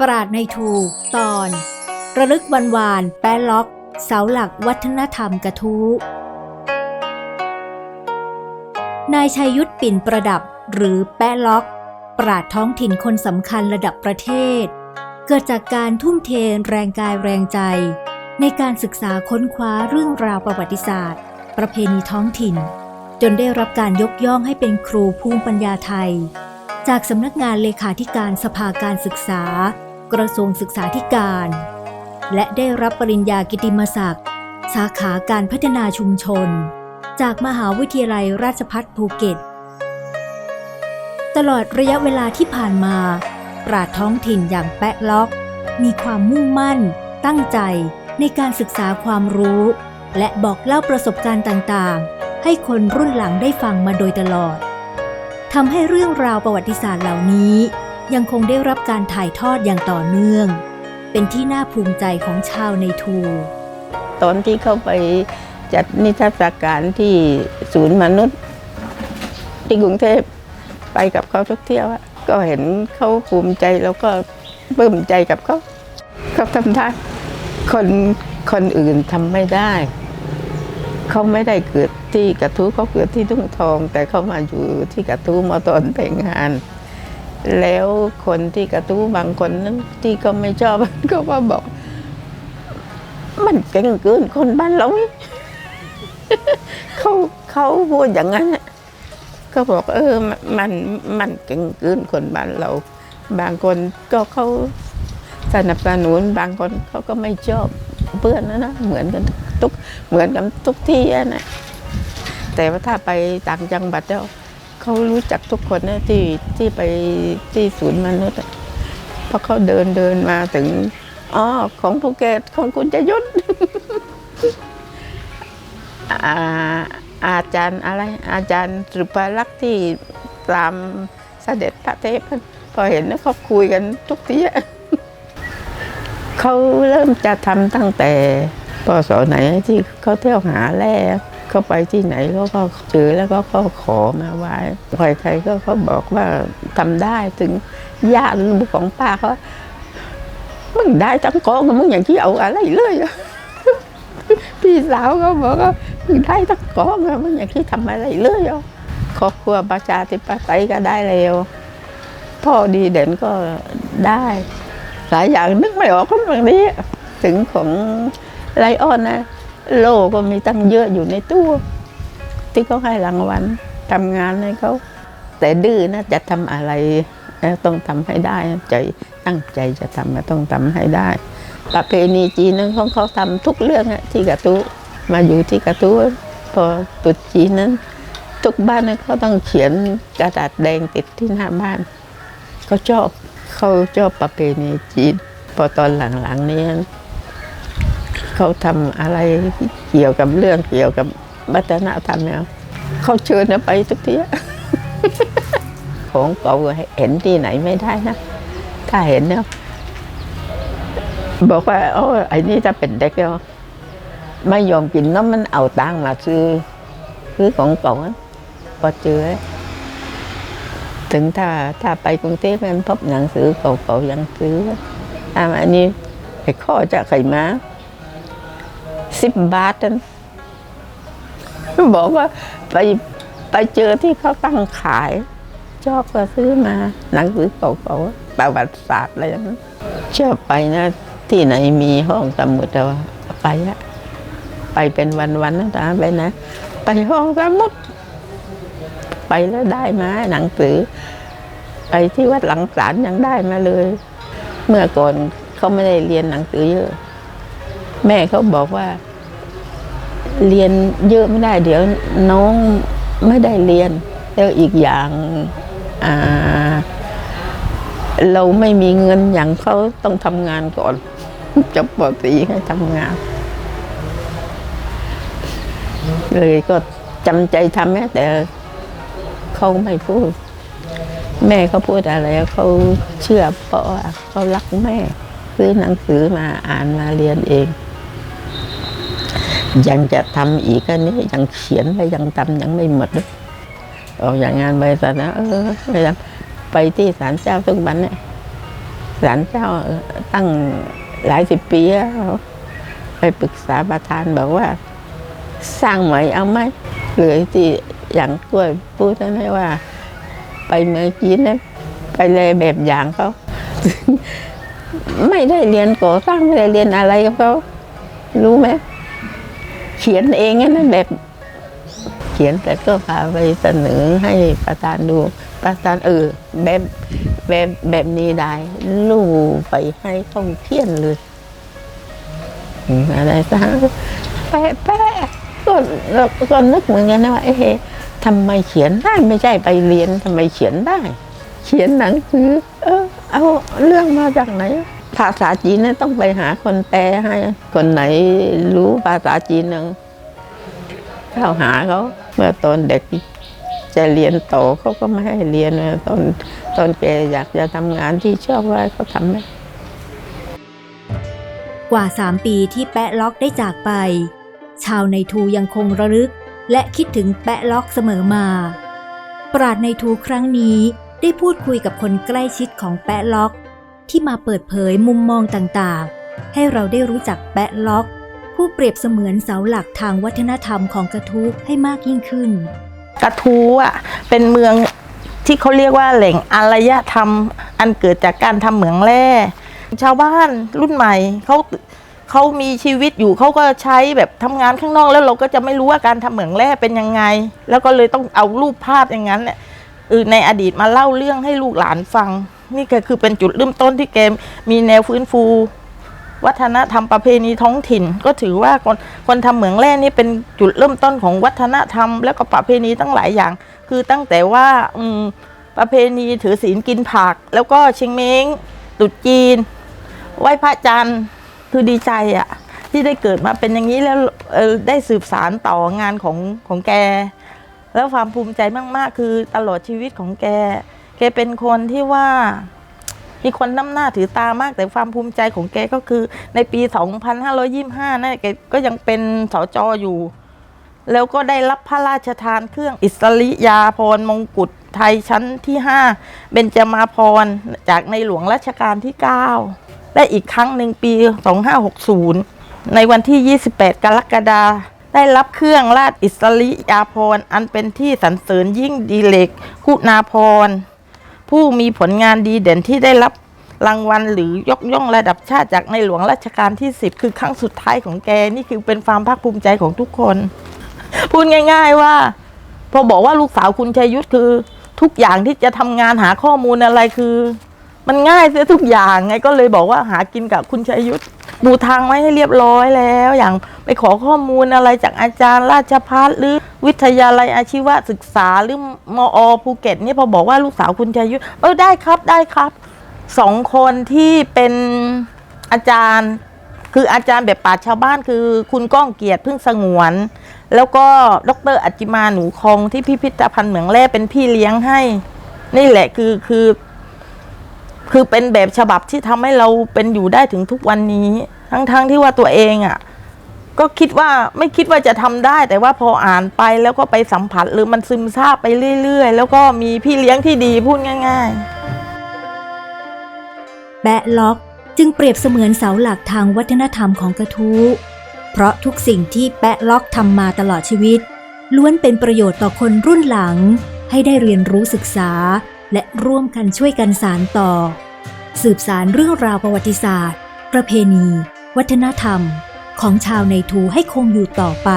ปราดในทูตอน ระลึกวันวาน แปะล็อก เสาหลักวัฒนธรรมกระทู้นายชัยยุทธปิ่นประดับหรือแปะล็อก ปราดท้องถิ่นคนสำคัญระดับประเทศ เกิดจากการทุ่มเทแรงกายแรงใจ ในการศึกษาค้นคว้าเรื่องราวประวัติศาสตร์ ประเพณีท้องถิ่น จนได้รับการยกย่องให้เป็นครูภูมิปัญญาไทย จากสำนักงานเลขาธิการสภาการศึกษา กระทรวงศึกษาธิการ และได้รับปริญญากิติมศักดิ์ สาขาการพัฒนาชุมชน จากมหาวิทยาลัยราชภัฏภูเก็ต ตลอดระยะเวลาที่ผ่านมา ปราดท้องถิ่นอย่างแปะล็อก มีความมุ่งมั่น ตั้งใจในการศึกษาความรู้ และบอกเล่าประสบการณ์ต่างๆ ให้คนรุ่นหลังได้ฟังมาโดยตลอดทำให้เรื่องราวประวัติศาสตร์เหล่านี้ ยังคงได้รับการถ่ายทอดอย่างต่อเนื่อง เป็นที่น่าภูมิใจของชาวในทู ตอนที่เข้าไปจัดนิทรรศการที่ศูนย์มนุษย์ ที่กรุงเทพไปกับเขาทุกเที่ยวก็เห็นเขาภูมิใจแล้วก็ปลื้มใจกับเขาเขาทำได้คนคนอื่นทำไม่ได้ เขาไม่ได้เกิดที่กระทู้เขาเกิดที่ทุ่งทอง แต่เขามาอยู่ที่กระทู้มาตอนแต่งงาน แล้วคนที่กระทู้บางคนนั้นที่ก็ไม่ชอบก็มาบอก มันเก่งเกินคนบ้านเราเขาเขาพูดอย่างนั้นก็บอกเออ มันมันเก่งเกินคนบ้านเรา บางคนก็เขาสนับสนุนบางคนเขาก็ไม่ชอบเพื่อนนะนะเหมือนกันทุกเหมือนกันทุกที่นะแต่ว่าถ้าไปต่างจังหวัดแล้ว เขารู้จักทุกคนนะที่ที่ไปที่ศูนย์มนุษย์เพราะเขาเดินเดินมาถึงอ๋อของภูเก็ตของคุณจะยุทธอาอาจารย์อะไร อาจารย์ตรุปลักษณ์ที่ตามเสด็จพระเทพพอเห็นเขาคุยกันทุกทีเขาเริ่มจะทำตั้งแต่ปศไหนที่เขาเที่ยวหาแร่ เขาไปที่ไหนเขาก็เจอแล้วก็เขาขอมาไว้ใครๆก็เขาบอกว่าทำได้ถึงญาติลูกของป้าเขามึงได้ทั้งกองมึงอย่างที่เอาอะไรเลยอพี่สาวก็บอกว่ามึงได้ทั้งกองมึงอย่างที่ทำอะไรเลยครอบครัวประชาธิปไตยก็ได้เร็วพ่อดีเด่นก็ได้หลายอย่างนึกไม่ออกคนแบบนี้ถึงของไลออนนะ โลก็มีตั้งเยอะอยู่ในตู้ที่เขาให้รางวัลทำงานให้เขา แต่ดื้อนะจะทำอะไรเอ่ต้องทำให้ได้ใจตั้งใจจะทำก็ต้องทำให้ได้ ประเพณีจีนนั้นของเขาทำทุกเรื่องที่กระตุมาอยู่ที่กระตุพอตุดจีนนั้น ทุกบ้านนั้นเขาต้องเขียนกระดาษแดงติดที่หน้าบ้านเขาชอบเขาชอบประเพณีจีน พอตอนหลังๆนี้ เขาทำอะไรเกี่ยวกับเรื่องเกี่ยวกับวัฒนธรรมเนี่ยเขาเชิญเราไปทุกทีของเก่าเห็นที่ไหนไม่ได้นะ ถ้าเห็นเนี่ยบอกว่าโอ้ไอ้นี่ถ้าเป็นเด็กแล้วไม่ยอมกินน้ำมันเอาตังมาซื้อซื้อของเก่าอะพอเจอถึงถ้าถ้าไปกรุงเทพมันพบหนังสือเก่าๆยังซื้อถ้าอันนี้ไอ้ข้อจะไข่มา สิบบาทนั้นบอกว่าไปไปเจอที่เขาตั้งขาย ชอบก็ซื้อมา หนังสือเก่าๆประวัติศาสตร์อะไรอย่างนั้นชอบไปนะ ที่ไหนมีห้องสมุดเราไปอะไปเป็นวันๆนะตาไปนะ ไปห้องสมุดไปแล้วได้มาหนังสือ ไปที่วัดหลังศาลยังได้มาเลย เมื่อก่อนเขาไม่ได้เรียนหนังสือเยอะ แม่เขาบอกว่า เรียนเยอะไม่ได้ เดี๋ยวน้องไม่ได้เรียน แล้วอีกอย่างอ่าเราไม่มีเงินอย่างเขาต้องทำงานก่อนจบปตีให้ทำงาน เลยก็จำใจทำแม้แต่เขาไม่พูด แม่เขาพูดอะไรเขาเชื่อเพราะเขารักแม่ซื้อหนังสือมาอ่านมาเรียนเอง ยังจะทำอีกอันนี้ยังเขียนไปยังทำยังไม่หมดเลยออกอย่างงานบริษัทนะเออไม่ทำไปที่ศาลเจ้าทุกวันเนี่ยหลานเจ้าตั้งหลายสิบปีแล้วไปปรึกษาประธานบอกว่า สร้างใหม่เอาไหมหรือที่อย่างกล้วยพูดนั่นว่า ไปเมืองจีนนะไปเลยแบบอย่างเขาไม่ได้เรียนก่อสร้างไม่ได้เรียนอะไรกับเขารู้ไหม เขียนเองนะแบบ เขียนแต่ก็พาไปเสนอให้ประธานดูประธานเออแบบแบบแบบนี้ได้ลูกไปให้ต้องเขียนเลยอะไรซะแปะแปะก็ก็นึกเหมือนกันนะว่าเอ๊ะทำไมเขียนได้ไม่ใช่ไปเรียนทำไมเขียนได้ เขียนหนังสือเออเอาเรื่องมาจากไหน ภาษาจีนเนี่ยต้องไปหาคนแปลให้ คนไหนรู้ภาษาจีนนึงเข้าหาเขาเมื่อตอนเด็กจะเรียนโตอเขาก็ไม่ให้เรียนตอนตอนแกอยากจะทำงานที่ชอบไว้เขาทำไหมกว่า 3 ปีที่แปะล็อกได้จากไป ชาวในทูยังคงระลึก และคิดถึงแปะล็อกเสมอมา ปราดในทูครั้งนี้ได้พูดคุยกับคนใกล้ชิดของแปะล็อก ที่มาเปิดเผยมุมมองต่างๆ ให้เราได้รู้จักแปะล็อก ผู้เปรียบเสมือนเสาหลักทางวัฒนธรรมของกระทุกให้มากยิ่งขึ้น กระทู้อะเป็นเมืองที่เขาเรียกว่าแหล่งอารยธรรม อันเกิดจากการทำเหมืองแร่ชาวบ้านรุ่นใหม่เขาเขามีชีวิตอยู่เขาก็ใช้แบบทำงานข้างนอกแล้วเราก็จะไม่รู้ว่าการทำเหมืองแร่เป็นยังไง แล้วก็เลยต้องเอารูปภาพอย่างนั้นเนี่ยในอดีตมาเล่าเรื่องให้ลูกหลานฟัง นี่ก็คือเป็นจุดเริ่มต้นที่แกมีแนวฟื้นฟู วัฒนธรรมประเพณีท้องถิ่น ก็ถือว่าคนคนทำเหมืองแร่นี่เป็นจุดเริ่มต้นของวัฒนธรรม แล้วก็ประเพณีตั้งหลายอย่าง คือตั้งแต่ว่าอืมประเพณีถือศีลกินผัก แล้วก็เชียงเม้งตรุษจีน ไหว้พระจันทร์คือดีใจอะที่ได้เกิดมาเป็นอย่างนี้แล้วได้สืบสารต่องานของของแก แล้วความภูมิใจมาก ๆ คือตลอดชีวิตของแก แกเป็นคนที่ว่า มีคนน้ำหน้าถือตามากแต่ความภูมิใจของแกก็คือ ในปี 2525นั่นแกก็ยังเป็นสจอยู่ แล้วก็ได้รับพระราชทานเครื่องอิสริยาภรณ์มงกุฎไทยชั้นที่ 5 เบญจมาภรณ์จากในหลวงรัชกาลที่ 9 และอีกครั้งหนึ่งปี 2560 ในวันที่ 28 กรกฎาคมได้รับเครื่องราชอิสริยาภรณ์อันเป็นที่สรรเสริญยิ่งดีเล็กคุณาภรณ์ ผู้มีผลงานดีเด่นที่ได้รับรางวัลหรือยกย่องระดับชาติจากในหลวงรัชกาลที่ 10 คือครั้งสุดท้ายของแก นี่คือเป็นความภาคภูมิใจของทุกคน พูดง่าย ๆว่า พอบอกว่าลูกสาวคุณชัยยุทธคือ ทุกอย่างที่จะทำงานหาข้อมูลอะไรคือ มันง่ายเสียทุกอย่างไงก็เลยบอกว่าหากินกับคุณชัยยุทธปูทางไว้ให้เรียบร้อยแล้ว อย่างไปขอข้อมูลอะไรจากอาจารย์ราชพัฒหรือวิทยาลัยอาชีวศึกษาหรือมอภูเก็ตเนี่ยพอบอกว่าลูกสาวคุณชัยยุทธเออได้ครับได้ครับสองคนที่เป็นอาจารย์ คืออาจารย์แบบป่าชาวบ้านคือคุณก้องเกียรติพึ่งสงวน แล้วก็ดรอัจิมาหนูคงที่พิพิธภัณฑ์เหมืองแร่เป็นพี่เลี้ยงให้ นี่แหละคือคือ คือเป็นแบบฉบับที่ทำให้เราเป็นอยู่ได้ถึงทุกวันนี้ ทั้งๆทที่ว่าตัวเองอะ่ะ ก็คิดว่าไม่คิดว่าจะทำได้ แต่ว่าพออ่านไปแล้วก็ไปสัมผัสหรือมันซึมซาบไปเรื่อยๆ แล้วก็มีพี่เลี้ยงที่ดีพูดง่าย ๆแปะล็อกจึงเปรียบเสมือนเสาหลักทางวัฒนธรรมของกระทู้ เพราะทุกสิ่งที่แปะล็อกทำมาตลอดชีวิต ล้วนเป็นประโยชน์ต่อคนรุ่นหลัง ให้ได้เรียนรู้ศึกษา และร่วมกันช่วยกันสารต่อ สืบสารเรื่องราวประวัติศาสตร์ ประเพณี วัฒนธรรม ของชาวในทูให้คงอยู่ต่อไป